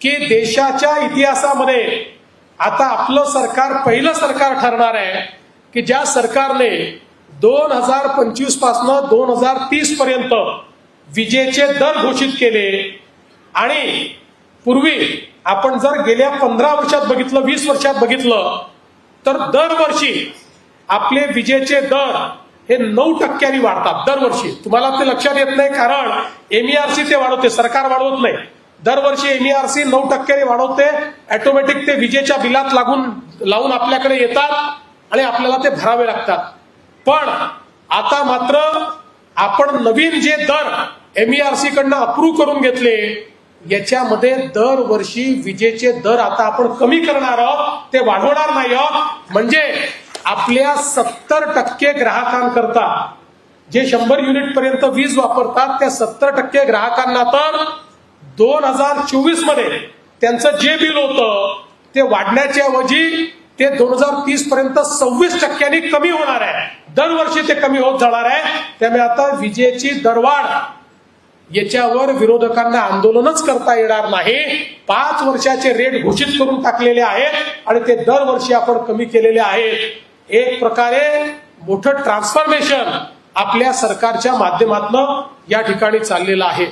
की देशाच्या इतिहासामध्ये आता आपलं सरकार पहिलं सरकार ठरणार आहे की ज्या सरकारने दोन हजार पंचवीस पासनं दोन हजार तीस पर्यंत विजेचे दर घोषित केले आणि पूर्वी आपण जर गेल्या पंधरा वर्षात बघितलं वीस वर्षात बघितलं तर दरवर्षी आपले विजेचे दर हे नऊ टक्क्यांनी वाढतात दरवर्षी. तुम्हाला ते लक्षात येत नाही कारण एमईआरसी ते वाढवते सरकार वाढवत नाही. दरवर्षी एमईआरसी नऊ टक्क्याने वाढवते. ऑटोमॅटिक ते विजेच्या बिलात लागून लावून आपल्याकडे येतात आणि आपल्याला ते भरावे लागतात. पण आता मात्र आपण नवीन जे दर एमईआरसी कडनं अप्रूव्ह करून घेतले याच्यामध्ये दरवर्षी विजेचे दर आता आपण कमी करणार आहोत ते वाढवणार नाही आहोत. म्हणजे आपल्या सत्तर टक्के ग्राहकांकरता जे शंभर युनिट पर्यंत वीज वापरतात त्या सत्तर टक्के ग्राहकांना तर दोन हजार चोवीसमध्ये त्यांचं जे बिल होतं ते वाढण्याच्या ऐवजी ते दोन हजार तीस पर्यंत सव्वीस टक्क्यांनी कमी होणार आहे. दरवर्षी ते कमी होत जाणार आहे. त्यामुळे आता विजेची दरवाढ याच्यावर विरोधकांना आंदोलनच करता येणार नाही. पाच वर्षाचे रेट घोषित करून टाकलेले आहेत आणि ते दरवर्षी आपण कमी केलेले आहेत. एक प्रकारे मोठं ट्रान्सफॉर्मेशन आपल्या सरकारच्या माध्यमातून या ठिकाणी चाललेलं आहे.